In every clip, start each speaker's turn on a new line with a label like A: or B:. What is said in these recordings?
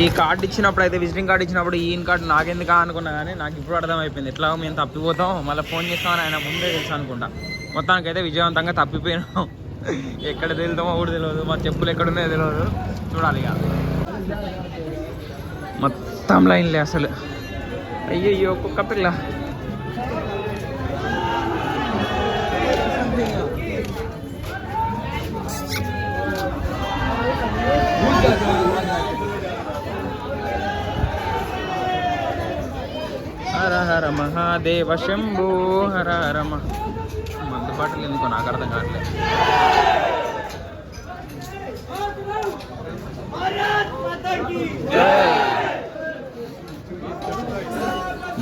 A: ఈ కార్డు ఇచ్చినప్పుడు అయితే విజిటింగ్ కార్డు ఇచ్చినప్పుడు ఈయన కార్డు నాకెందుకా అనుకున్నా కానీ నాకు ఇప్పుడు అర్థమైపోయింది. ఎట్లా మేము తప్పిపోతాం. మళ్ళీ ఫోన్ చేస్తామని ఆయన ముందే తెలుసు అనుకుంటా. మొత్తానికైతే విజయవంతంగా తప్పిపోయినాం. ఎక్కడ తెలుతామో కూడా తెలియదు. మా చెప్పులు ఎక్కడున్నాయో తెలియదు. చూడాలి ఇక. మొత్తం లైన్లే అసలు. అయ్యో ఒక్కొక్క పిల్ల. హర హర మహాదేవ శంభో హర హర మహ మందు పాటలు ఎందుకో నాకు అర్థం కావట్లేదు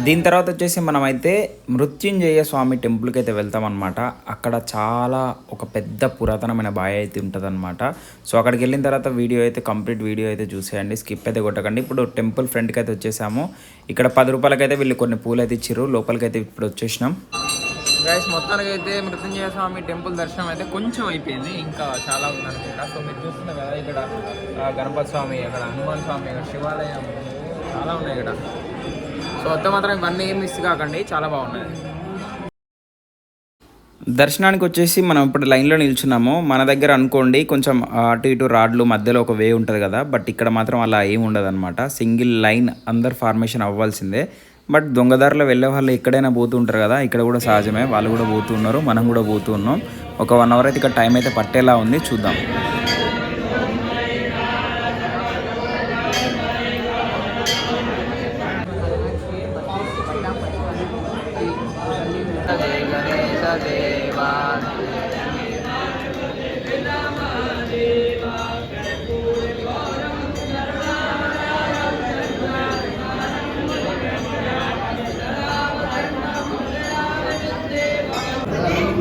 A: దీని తర్వాత వచ్చేసి మనమైతే మృత్యుంజయ స్వామి టెంపుల్కి అయితే వెళ్తామన్నమాట. అక్కడ చాలా ఒక పెద్ద పురాతనమైన బావి అయితే ఉంటుందన్నమాట. సో అక్కడికి వెళ్ళిన తర్వాత వీడియో అయితే కంప్లీట్ వీడియో అయితే చూసేయండి. స్కిప్ అయితే కొట్టకండి. ఇప్పుడు టెంపుల్ ఫ్రంట్కి అయితే వచ్చేసాము. ఇక్కడ పది రూపాయలకైతే వీళ్ళు కొన్ని పూలు అయితే ఇచ్చారు లోపలికి అయితే ఇప్పుడు వచ్చేసినాం. గైస్ మొత్తానికి అయితే మృత్యుంజయ స్వామి టెంపుల్ దర్శనం అయితే కొంచెం అయిపోయింది. ఇంకా చాలా ఉందనుకుంటా. సో మీరు చూస్తున్నారు కదా ఇక్కడ గణపతి స్వామి అక్కడ హనుమాన్ స్వామి అక్కడ శివాలయం చాలా ఉన్నాయి ఇక్కడ. సో వద్ద మాత్రం ఇవన్నీ ఏం మిస్ కాకండి. చాలా బాగున్నాయి. దర్శనానికి వచ్చేసి మనం ఇప్పుడు లైన్లో నిల్చున్నాము. మన దగ్గర అనుకోండి కొంచెం అటు ఇటు రాడ్లు మధ్యలో ఒక వే ఉంటుంది కదా. బట్ ఇక్కడ మాత్రం అలా ఏమి ఉండదనమాట సింగిల్ లైన్ అందరు ఫార్మేషన్ అవ్వాల్సిందే. బట్ దొంగదారిలో వెళ్ళే వాళ్ళు ఎక్కడైనా పోతూ ఉంటారు కదా. ఇక్కడ కూడా సహజమే. వాళ్ళు కూడా పోతూ ఉన్నారు. మనం కూడా పోతూ ఉన్నాం. ఒక వన్ అవర్ అయితే ఇక్కడ టైం అయితే పట్టేలా ఉంది. చూద్దాం.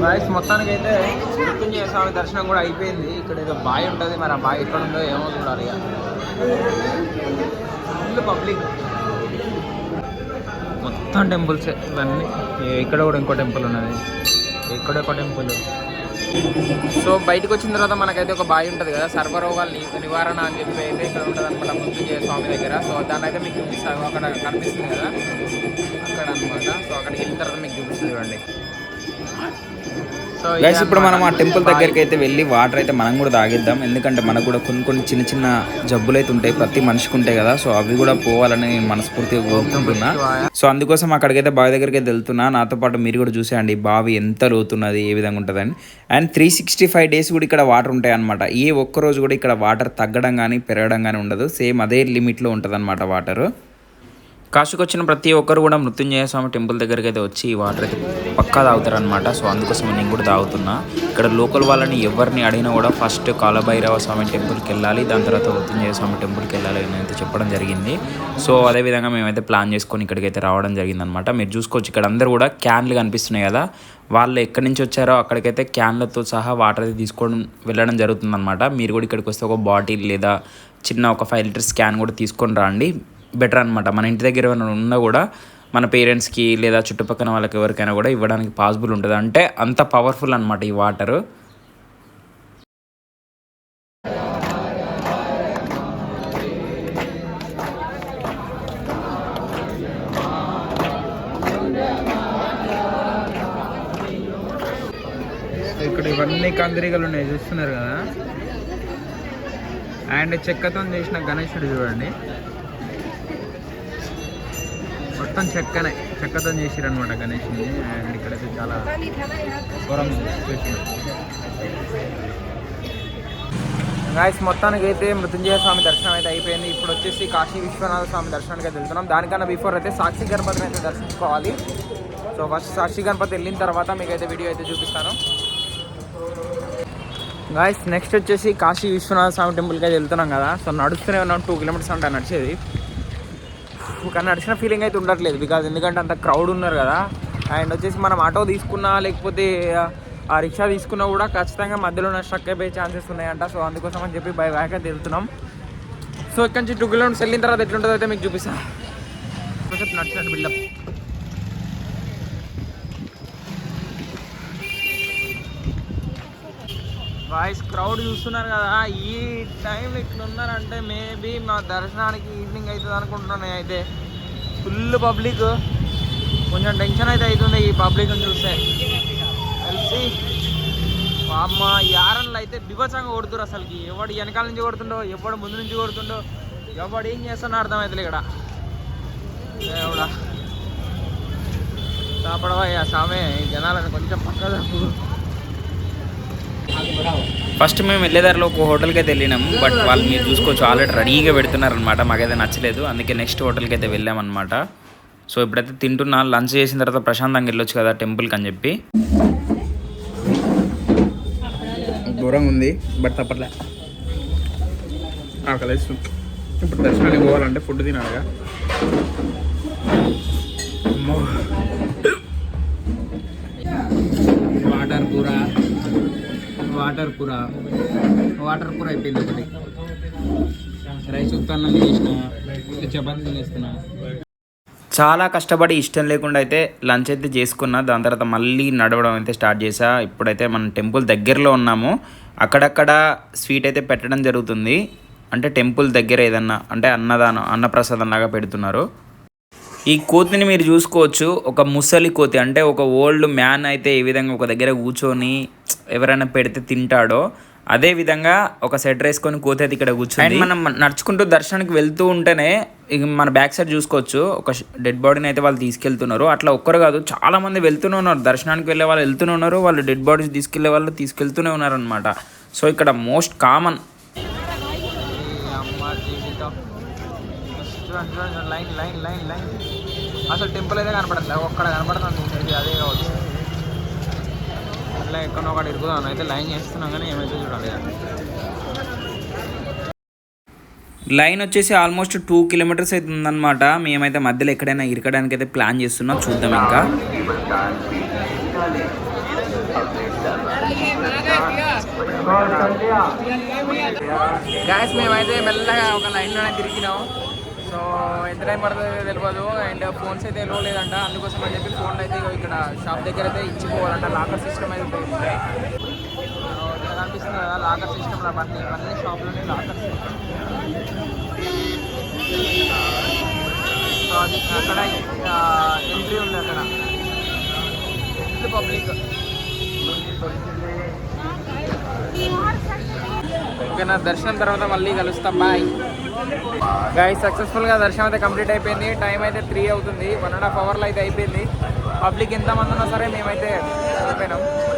A: గాయస్ మొత్తానికి అయితే మృత్యుంజయ స్వామి దర్శనం కూడా అయిపోయింది. ఇక్కడ ఏదో బాయ్ ఉంటుంది మరి ఆ బాయ్ ఎక్కడ ఉందో ఏమో చూడాలి ఇక. ఫుల్ పబ్లిక్ మొత్తం టెంపుల్స్ ఇవన్నీ. ఇక్కడ కూడా ఇంకో టెంపుల్ ఉన్నది. ఇక్కడ ఒక టెంపుల్ సో బయటకు వచ్చిన తర్వాత మనకైతే ఒక బాయ్ ఉంటుంది కదా సర్వరోగాల నివారణ అని చెప్పి అయితే ఇక్కడ ఉంటుంది అనమాట మృత్యుంజయ స్వామి దగ్గర. సో దాని అయితే మీకు చూపిస్తాను అక్కడ కనిపిస్తుంది కదా. అక్కడ అనమాట సో అక్కడికి వెళ్ళిన తర్వాత మీకు చూపిస్తుంది చూడండి.
B: గైస్ ఇప్పుడు మనం ఆ టెంపుల్ దగ్గరికి అయితే వెళ్ళి వాటర్ అయితే మనం కూడా తాగిద్దాం. ఎందుకంటే మనకు కూడా కొన్ని కొన్ని చిన్న చిన్న జబ్బులు అయితే ఉంటాయి. ప్రతి మనిషికి ఉంటాయి కదా. సో అవి కూడా పోవాలని మనస్ఫూర్తిగా కోరుకుంటున్నా. సో అందుకోసం అక్కడికైతే బావి దగ్గరికి అయితే వెళ్తున్నా. నాతో పాటు మీరు కూడా చూసేయండి. బావి ఎంత లోతున్నది ఏ విధంగా ఉంటుందని. And three sixty five days కూడా ఇక్కడ వాటర్ ఉంటాయి అనమాట ఏ ఒక్క రోజు కూడా ఇక్కడ వాటర్ తగ్గడం కానీ పెరగడం కానీ ఉండదు. సేమ్ అదే లిమిట్లో ఉంటుంది అనమాట వాటర్ కాశీకి వచ్చిన ప్రతి ఒక్కరు కూడా మృత్యుంజయ స్వామి టెంపుల్ దగ్గరికి అయితే వచ్చి ఈ వాటర్ అయితే పక్కా తాగుతారనమాట సో అందుకోసం నేను కూడా తాగుతున్నా. ఇక్కడ లోకల్ వాళ్ళని ఎవరిని అడిగినా కూడా ఫస్ట్ కాలభైరవ స్వామి టెంపుల్కి వెళ్ళాలి దాని తర్వాత మృత్యుంజయ స్వామి టెంపుల్కి వెళ్ళాలి అని అయితే చెప్పడం జరిగింది. సో అదేవిధంగా మేమైతే ప్లాన్ చేసుకొని ఇక్కడికైతే రావడం జరిగిందనమాట మీరు చూసుకోవచ్చు ఇక్కడ అందరూ కూడా క్యాన్లు కనిపిస్తున్నాయి కదా. వాళ్ళు ఎక్కడి నుంచి వచ్చారో అక్కడికైతే క్యాన్లతో సహా వాటర్ అయితే తీసుకోవడం వెళ్ళడం జరుగుతుందన్నమాట. మీరు కూడా ఇక్కడికి వస్తే ఒక బాటిల్ లేదా చిన్న ఒక ఫైవ్ లీటర్స్ క్యాన్ కూడా తీసుకొని రండి. బెటర్ అనమాట మన ఇంటి దగ్గర ఏమైనా ఉన్నా కూడా మన పేరెంట్స్కి లేదా చుట్టుపక్కల వాళ్ళకి ఎవరికైనా కూడా ఇవ్వడానికి పాసిబుల్ ఉంటుంది. అంటే అంత పవర్ఫుల్ అనమాట ఈ వాటరు.
A: ఇక్కడ ఇవన్నీ కందిరీగలు ఉన్నాయి చూస్తున్నారు కదా? అండ్ చెక్కతో చేసిన గణేశుడు చూడండి. మొత్తం చెక్కనే చెక్కతో చేసిరనమాట గణేష్ని. అండ్ ఇక్కడైతే చాలా ఘోరం గాయస్ మొత్తానికి అయితే మృత్యుంజయ స్వామి దర్శనం అయితే అయిపోయింది. ఇప్పుడు వచ్చేసి కాశీ విశ్వనాథ స్వామి దర్శనానికి అయితే వెళ్తున్నాం. దానికన్నా బిఫోర్ అయితే సాక్షి గణపతిని అయితే దర్శించుకోవాలి. సో ఫస్ట్ సాక్షి గణపతి వెళ్ళిన తర్వాత మీకు అయితే వీడియో అయితే చూపిస్తాను. గాయస్ నెక్స్ట్ వచ్చేసి కాశీ విశ్వనాథ స్వామి టెంపుల్కి అయితే వెళ్తున్నాం కదా. సో నడుస్తూనే ఉన్నాం. టూ కిలోమీటర్స్ అంటే నడిచేది. కానీ నడిచిన ఫీలింగ్ అయితే ఉండట్లేదు బికాజ్ ఎందుకంటే అంత క్రౌడ్ ఉన్నారు కదా. అండ్ వచ్చేసి మనం ఆటో తీసుకున్నా లేకపోతే ఆ రిక్షా తీసుకున్నా కూడా ఖచ్చితంగా మధ్యలో స్ట్రక్ అయిపోయే ఛాన్సెస్ ఉన్నాయంట. సో అందుకోసం అని చెప్పి బై బ్యాక్ అయితే వెళ్తున్నాం. సో ఇక్కడ నుంచి టూ కిలోమీటర్స్ వెళ్ళిన తర్వాత ఎట్లుంటుందో అయితే మీకు చూపిస్తాను నడిచినట్టు బిల్డప్ వాయిస్ క్రౌడ్ చూస్తున్నారు కదా ఈ టైంలో ఇట్లా ఉన్నారంటే మేబీ మా దర్శనానికి ఈవినింగ్ అవుతుంది అనుకుంటున్నాను నేనైతే. ఫుల్ పబ్లిక్ కొంచెం టెన్షన్ అయితే అవుతుంది ఈ పబ్లిక్ చూస్తే. కలిసి అమ్మ యారన్లు అయితే బిభత్సంగా కొడుతురు అసలుకి. ఎవడు వెనకాల నుంచి కొడుతుండో ఎవడు ముందు నుంచి కొడుతుండో ఎవడు ఏం చేస్తున్నా అర్థమవుతుంది ఇక్కడ. ఎవడా కాపడవా సామే జనాలను కొంచెం పక్క జరుపు.
B: ఫస్ట్ మేము వెళ్ళేదారిలో ఒక హోటల్కి అయితే వెళ్ళినాము బట్ వాళ్ళు మీరు చూసుకోవచ్చు ఆల్రెడీ రెడీగా పెడుతున్నారు అనమాట మాకైతే నచ్చలేదు అందుకే నెక్స్ట్ హోటల్కి అయితే వెళ్ళామన్నమాట. సో ఇప్పుడైతే తింటున్నా లంచ్ చేసిన తర్వాత ప్రశాంతంగా వెళ్ళొచ్చు కదా టెంపుల్కి అని చెప్పి.
A: దూరంగా ఉంది బట్ తప్పట్లే. ఆకలి ఇప్పుడు దర్శనానికి పోవాలంటే ఫుడ్ తినాలిగా. వాటర్ కూర. వాటర్ కూర అయిపోయింది ఒకటి. రైస్ ఉత్తాన్నం చేసిన చపాతీ తినేస్తున్నా.
B: చాలా కష్టపడి ఇష్టం లేకుండా అయితే లంచ్ అయితే చేసుకున్నా. దాని తర్వాత మళ్ళీ నడవడం అయితే స్టార్ట్ చేసా ఇప్పుడైతే మనం టెంపుల్ దగ్గరలో ఉన్నాము. అక్కడక్కడ స్వీట్ అయితే పెట్టడం జరుగుతుంది. అంటే టెంపుల్ దగ్గర ఏదన్నా అంటే అన్నదానం అన్నప్రసాదం లాగా పెడుతున్నారు. ఈ కోతిని మీరు చూసుకోవచ్చు. ఒక ముసలి కోతి అంటే ఒక ఓల్డ్ మ్యాన్ అయితే ఏ విధంగా ఒక దగ్గర కూర్చొని ఎవరైనా పెడితే తింటాడో అదే విధంగా ఒక సెట్ వేసుకొని కోతి అయితే ఇక్కడ కూర్చొని అండ్ మనం నడుచుకుంటూ దర్శనానికి వెళ్తూ ఉంటేనే ఇక మన బ్యాక్ సైడ్ చూసుకోవచ్చు. ఒక డెడ్ బాడీని అయితే వాళ్ళు తీసుకెళ్తున్నారు. అట్లా ఒక్కరు కాదు చాలా మంది వెళ్తూనే ఉన్నారు. దర్శనానికి వెళ్ళే వాళ్ళు వెళ్తూనే ఉన్నారు. వాళ్ళు డెడ్ బాడీస్ తీసుకెళ్ళే వాళ్ళు తీసుకెళ్తూనే ఉన్నారు అనమాట సో ఇక్కడ most common.
A: Line line line line. అసలు టెంపుల్ అయితే కనపడట్లేదు ఒక్కడ కనపడుతుంది ఇది అదే కావచ్చు. ఇట్లా ఎక్కడో ఒకటి ఇరుగుదాం అయితే లైన్ చేస్తున్నాం కానీ ఏమైతే చూడాలి
B: లైన్ వచ్చేసి ఆల్మోస్ట్ టూ కిలోమీటర్స్ అయితే ఉందన్నమాట. మేమైతే మధ్యలో ఎక్కడైనా ఇరకడానికి అయితే ప్లాన్ చేస్తున్నాం చూద్దాం ఇంకా.
A: గ్యాస్ మేమైతే మెల్లగా ఒక లైన్లోనే తిరిగినాం. సో ఎంత టైం పడుతుందో తెలియదు అండ్ ఫోన్స్ అయితే ఎలో లేదంట అందుకోసం అని చెప్పి ఫోన్లు అయితే ఇక్కడ షాప్ దగ్గర అయితే ఇచ్చిపోవాలంట. లాకర్ సిస్టమ్ అయితే ఉంటాయి కనిపిస్తుంది కదా లాకర్ సిస్టమ్ అవన్నీ అన్ని షాప్లోనే లాకర్ సో అది అక్కడ ఎంట్రీ ఉంది అక్కడ. పబ్లిక్ ఓకేనా దర్శనం తర్వాత మళ్ళీ కలుస్తాం. బాయ్. గైస్ సక్సెస్ఫుల్గా దర్శనం అయితే కంప్లీట్ అయిపోయింది. టైం అయితే త్రీ అవుతుంది. వన్ అండ్ హాఫ్ అవర్లో అయితే అయిపోయింది. పబ్లిక్ ఎంతమంది ఉన్నా సరే మేమైతే వెళ్ళిపోయినాం.